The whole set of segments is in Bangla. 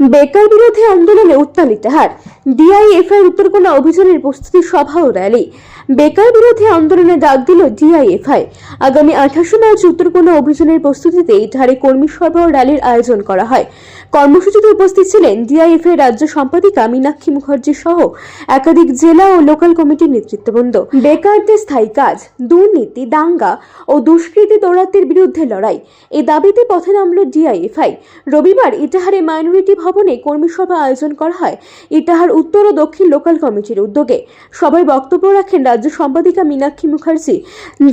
বেকার বিরোধী আন্দোলনে উত্তাল ইটাহার ডিআইএফআই উত্তরকোনা অভিযানের প্রস্তুতি সভা ও র্যালি। বেকার বিরোধী আন্দোলনে ডাক দিল ডিআইএফআই। আগামী আঠাশে মার্চ উত্তরকোনা অভিযানের প্রস্তুতিতে ইটাহারে কর্মী সভা ও র্যালির আয়োজন করা হয়। কর্মসূচিতে উপস্থিত ছিলেন ডিআইএফআই রাজ্য সম্পাদিকা মীনাক্ষী মুখার্জি সহ একাধিক জেলা ও লোকাল কমিটির নেতৃত্ববৃন্দ। বেকারদের স্থায়ী কাজ, দুর্নীতি, দাঙ্গা ও দুষ্কৃতী দৌরাত্মের বিরুদ্ধে লড়াই। এই দাবিতে পথে নামল ডিআইএফআই। রবিবার ইটাহারে মাইনরিটি ভবনে কর্মী সভা আয়োজন করা হয়। ইটাহার উত্তর ও দক্ষিণ লোকাল কমিটির উদ্যোগে সবাই বক্তব্য রাখেন রাজ্য সম্পাদিকা মীনাক্ষী মুখার্জি,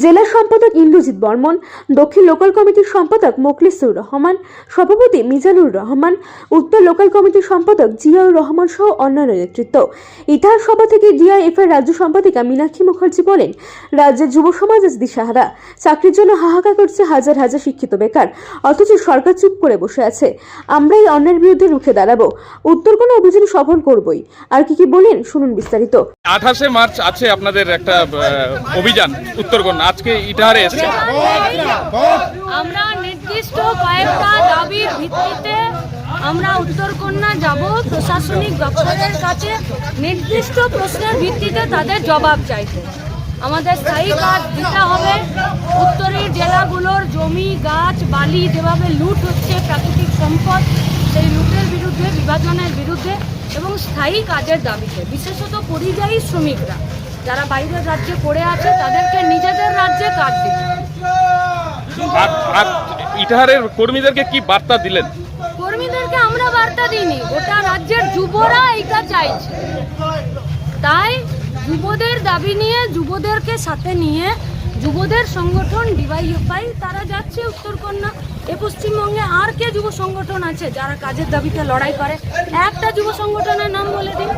জেলা সম্পাদক ইন্দ্রজিৎ বর্মন, দক্ষিণ লোকাল কমিটির সম্পাদক মোখলিসুর রহমান, সভাপতি মিজানুর রহমান, উত্তর লোকাল কমিটির সম্পাদক জিয়াউর রহমান সহ অন্যান্য নেতৃত্ব। ইটাহার সভা থেকে ডিআইএফআই রাজ্য সম্পাদিকা মীনাক্ষী মুখার্জি বলেন, রাজ্যের যুব সমাজ আজ দিশাহারা, চাকরির জন্য হাহাকার করছে হাজার হাজার শিক্ষিত বেকার, অথচ সরকার চুপ করে বসে আছে। আমরা এই অন্যের বিরুদ্ধে রুখে দাঁড়াবো। উত্তর কোনো অভিযান সফল করবই। আর কি কি বলেন শুনুন বিস্তারিত। আঠাশে মার্চ আছে আপনাদের একটা অভিযান উত্তরকন্যা আজকে ইটাহারে এসছে। আমরা নির্দিষ্ট কয়েকটা দাবির ভিত্তিতে আমরা উত্তরকন্যা যাব। প্রশাসনিক দপ্তরের কাছে নির্দিষ্ট প্রশ্নের ভিত্তিতে তাদের জবাব চাইতে। আমাদের স্থায়ী কাজ দিতে হবে। উত্তরের জেলাগুলোর জমি গাছ বালি যেভাবে লুট হচ্ছে প্রাকৃতিক সম্পদ সেই লুটের বিরুদ্ধে বিভাজনের বিরুদ্ধে এবং স্থায়ী কাজের দাবিতে। বিশেষত পরিযায়ী শ্রমিকরা যারা বাইরের রাজ্যে পড়ে আছে তাদেরকে নিজেদের রাজ্যে কাজ দিতে ইটাহারের কর্মীদেরকে কি বার্তা দিলেন? কর্মীদেরকে আমরা বার্তা দিইনি। গোটা রাজ্যের যুবরা এইটা চাইছে। তাই যুবদের দাবি নিয়ে, যুবদেরকে সাথে নিয়ে যুবদের সংগঠন ডিওয়াইএফআই তারা যাচ্ছে উত্তরকন্যা। এ পশ্চিমবঙ্গে আর কে যুব সংগঠন আছে যারা কাজের দাবিতে লড়াই করে? একটা যুব সংগঠনের নাম বলে দিন।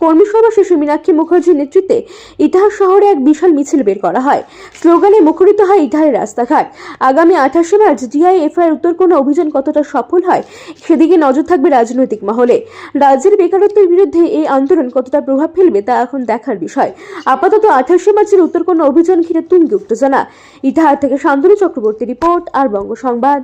কর্মী সভা শেষে মীনাক্ষী মুখার্জির নেতৃত্বে ইটাহার শহরে এক বিশাল মিছিল বের করা হয়। স্লোগানে মুখরিত হয় ইটাহারের রাস্তাঘাট। আগামী আঠাশে মার্চ ডিআইএফআই উত্তর কোনো অভিযান কতটা সফল হয়, সেদিকে নজর থাকবে রাজনৈতিক মহলে। রাজ্যের বেকারত্বের বিরুদ্ধে এই আন্দোলন কতটা প্রভাব ফেলবে তা এখন দেখার বিষয়। আপাতত আঠাশে মার্চের উত্তর কোনো অভিযান ঘিরে তুঙ্গে উত্তেজনা। ইটাহার থেকে শান্তনু চক্রবর্তী রিপোর্ট আর বঙ্গ সংবাদ।